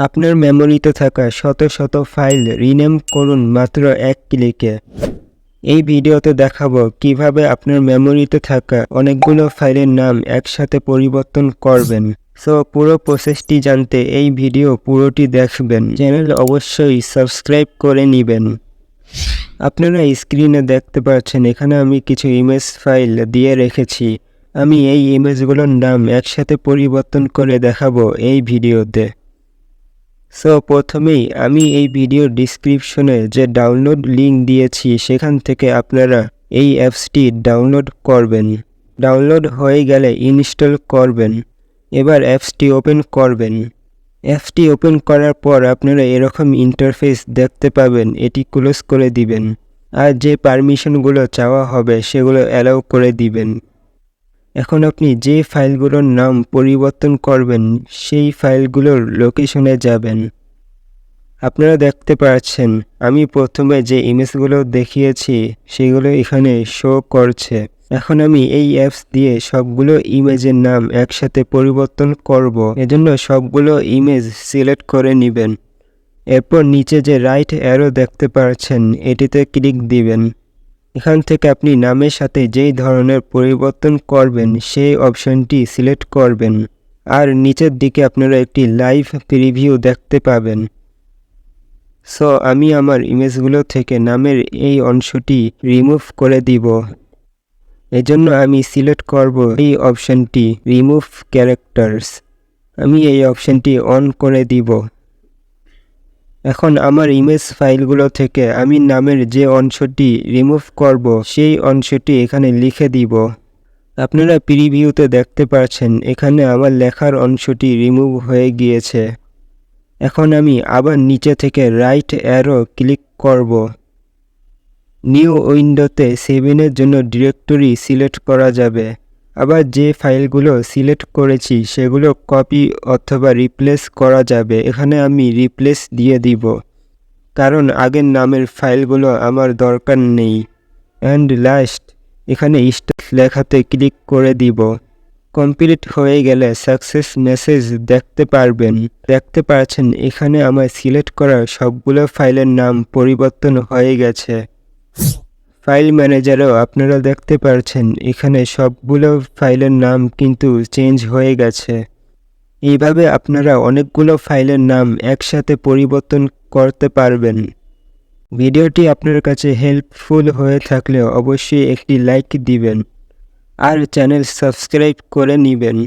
আপনার মেমোরিতে থাকা শত শত ফাইল রিনেম করুন মাত্র এক ক্লিকে এই ভিডিওতে দেখাবো কীভাবে আপনার মেমোরিতে থাকা অনেকগুলো ফাইলের নাম একসাথে পরিবর্তন করবেন। সো পুরো প্রসেসটি জানতে এই ভিডিও পুরোটি দেখবেন। চ্যানেল অবশ্যই সাবস্ক্রাইব করে নেবেন। আপনারা স্ক্রিনে দেখতে পাচ্ছেন, এখানে আমি কিছু ইমেজ ফাইল দিয়ে রেখেছি। আমি এই ইমেজগুলোর নাম একসাথে পরিবর্তন করে দেখাবো এই ভিডিওতে সো প্রথমেই আমি এই ভিডিও ডিসক্রিপশনে যে ডাউনলোড লিঙ্ক দিয়েছি, সেখান থেকে আপনারা এই অ্যাপসটি ডাউনলোড করবেন। ডাউনলোড হয়ে গেলে ইনস্টল করবেন। এবার অ্যাপসটি ওপেন করবেন। অ্যাপসটি ওপেন করার পর আপনারা এরকম ইন্টারফেস দেখতে পাবেন, এটি ক্লোজ করে দিবেন। আর যে পারমিশনগুলো চাওয়া হবে, সেগুলো অ্যালাউ করে দিবেন। এখন আপনি যে ফাইলগুলোর নাম পরিবর্তন করবেন, সেই ফাইলগুলোর লোকেশনে যাবেন। আপনারা দেখতে পাচ্ছেন, আমি প্রথমে যে ইমেজগুলো দেখিয়েছি, সেগুলো এখানে শো করছে। এখন আমি এই অ্যাপস দিয়ে সবগুলো ইমেজের নাম একসাথে পরিবর্তন করব। এজন্য সবগুলো ইমেজ সিলেক্ট করে নেবেন। এরপর নিচে যে রাইট অ্যারো দেখতে পাচ্ছেন, এটিতে ক্লিক দিবেন। এখান থেকে আপনি নামের সাথে যেই ধরনের পরিবর্তন করবেন সেই অপশনটি সিলেক্ট করবেন। আর নিচের দিকে আপনারা একটি লাইভ প্রিভিউ দেখতে পাবেন। সো আমি আমার ইমেজগুলো থেকে নামের এই অংশটি রিমুভ করে দিব। এজন্য আমি সিলেক্ট করব এই অপশনটি রিমুভ ক্যারেক্টার্স। আমি এই অপশনটি অন করে দিব। এখন আমার ইমেজ ফাইলগুলো থেকে আমি নামের যে অংশটি রিমুভ করব, সেই অংশটি এখানে লিখে দিব। আপনারা প্রিভিউতে দেখতে পাচ্ছেন এখানে আমার লেখার অংশটি রিমুভ হয়ে গিয়েছে। এখন আমি আবার নিচে থেকে রাইট অ্যারো ক্লিক করব। নিউ উইন্ডোতে সেভেনের জন্য ডিরেক্টরি সিলেক্ট করা যাবে। আবার যে ফাইলগুলো সিলেক্ট করেছি সেগুলো কপি অথবা রিপ্লেস করা যাবে। এখানে আমি রিপ্লেস দিয়ে দিব। কারণ আগের নামের ফাইলগুলো আমার দরকার নেই। অ্যান্ড লাস্ট, এখানে স্টার্ট লেখাতে ক্লিক করে দিব। কমপ্লিট হয়ে গেলে সাকসেস মেসেজ দেখতে পারবেন। দেখতে পাচ্ছেন, এখানে আমার সিলেক্ট করা সবগুলো ফাইলের নাম পরিবর্তন হয়ে গেছে। ফাইল ম্যানেজারেও আপনারা দেখতে পারছেন, এখানে সবগুলো ফাইলের নাম কিন্তু চেঞ্জ হয়ে গেছে। এইভাবে আপনারা অনেকগুলো ফাইলের নাম একসাথে পরিবর্তন করতে পারবেন। ভিডিওটি আপনার কাছে হেল্পফুল হয়ে থাকলে অবশ্যই একটি লাইক দিবেন। আর চ্যানেল সাবস্ক্রাইব করে নেবেন।